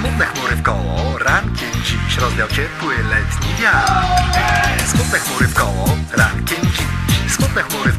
Smutne chmury w koło, rankiem dziś rozwiał ciepły letni wiatr. Smutne chmury w koło, rankiem dziś. Smutne chmury w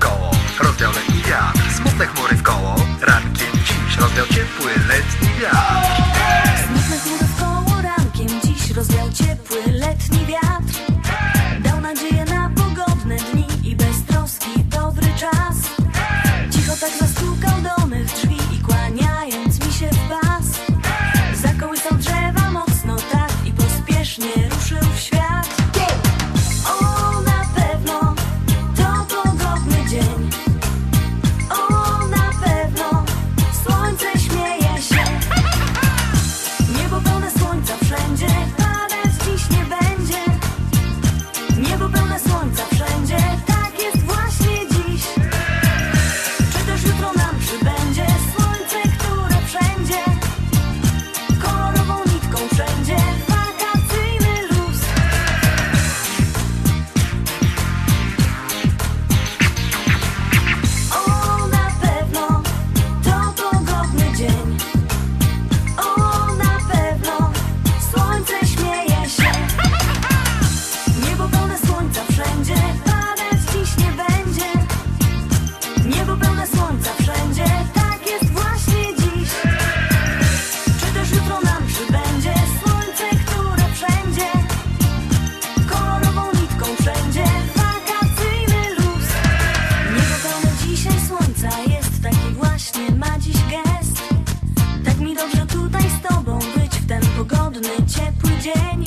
ciepły dzień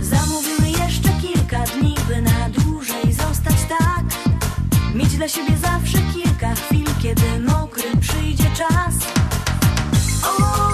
Zamówimy jeszcze kilka dni, by na dłużej zostać tak Mieć dla siebie zawsze kilka chwil, kiedy mokry przyjdzie czas o!